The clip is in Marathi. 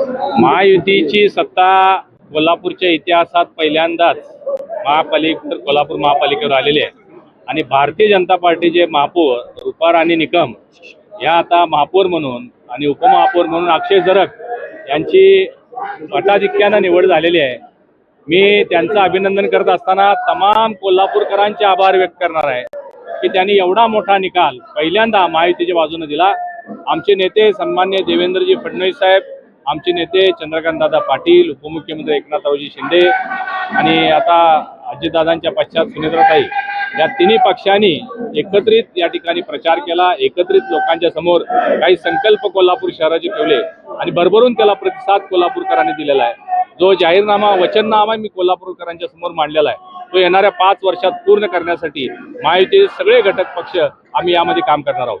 महायुतीची सत्ता कोल्हापूरच्या इतिहासात पहिल्यांदाच महापालिका कोल्हापूर महापालिकेवर आलेली आहे. आणि भारतीय जनता पार्टीचे महापौर रुपार आणि निकम या आता महापौर म्हणून आणि उपमहापौर म्हणून अक्षय जरक यांची मताधिक्यानं निवड झालेली आहे. मी त्यांचं अभिनंदन करत असताना तमाम कोल्हापूरकरांचे आभार व्यक्त करणार आहे की त्यांनी एवढा मोठा निकाल पहिल्यांदा महायुतीच्या बाजूने दिला. आमचे नेते सन्मान्य देवेंद्रजी फडणवीस साहेब आमचे नेते चंद्रकांतदादा पाटील उपमुख्यमंत्री एकनाथरावजी शिंदे आणि आता अजितदादांच्या पश्चात सुनेत्राताई या तिन्ही पक्षांनी एकत्रित या ठिकाणी प्रचार केला एकत्रित लोकांच्या समोर काही संकल्प कोल्हापूर शहराचे ठेवले आणि भरभरून त्याला प्रतिसाद कोल्हापूरकरांनी दिलेला आहे. जो जाहीरनामा वचननामा मी कोल्हापूरकरांच्या समोर मांडलेला आहे तो येणाऱ्या पाच वर्षात पूर्ण करण्यासाठी महायुतीचे सगळे घटक पक्ष आम्ही यामध्ये काम करणार आहोत.